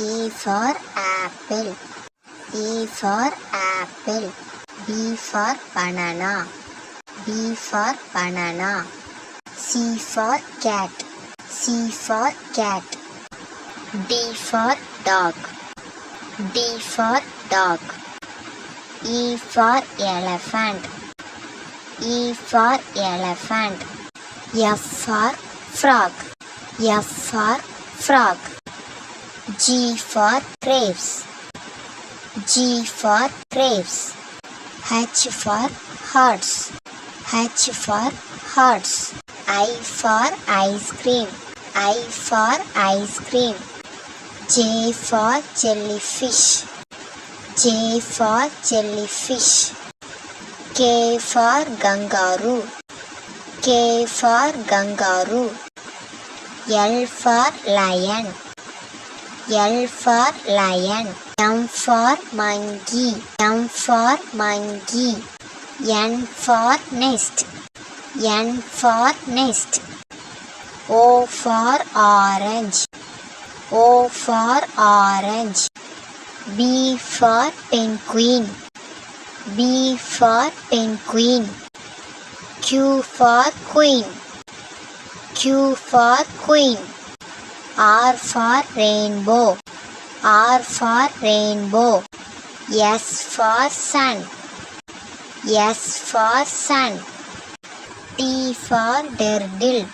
E for apple. A for apple. B for banana. B for banana. C for cat. C for cat. D for dog. D for dog. E for elephant. E for elephant. F for frog. F for frog. G for grapes. G for grapes. H for hearts. H for hearts. I for ice cream. I for ice cream. J for jellyfish. J for jellyfish. K for kangaroo. K for kangaroo. L for lion. L for lion, M for monkey, M for monkey. N for nest, N for nest. O for orange, O for orange. B for penguin, B for penguin. Q for queen, Q for queen. R for rainbow. R for rainbow. S for sun. S for sun. T for turtle.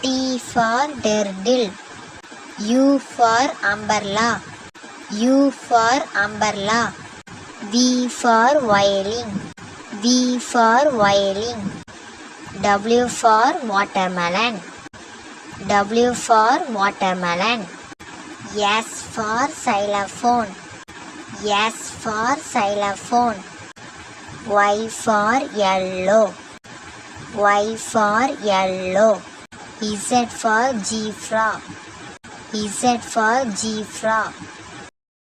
T for turtle. U for umbrella. U for umbrella. V for violin. V for violin. W for watermelon. W for watermelon. S for xylophone. S for xylophone. Y for yellow. Y for yellow. Z for G frog. Z for G frog.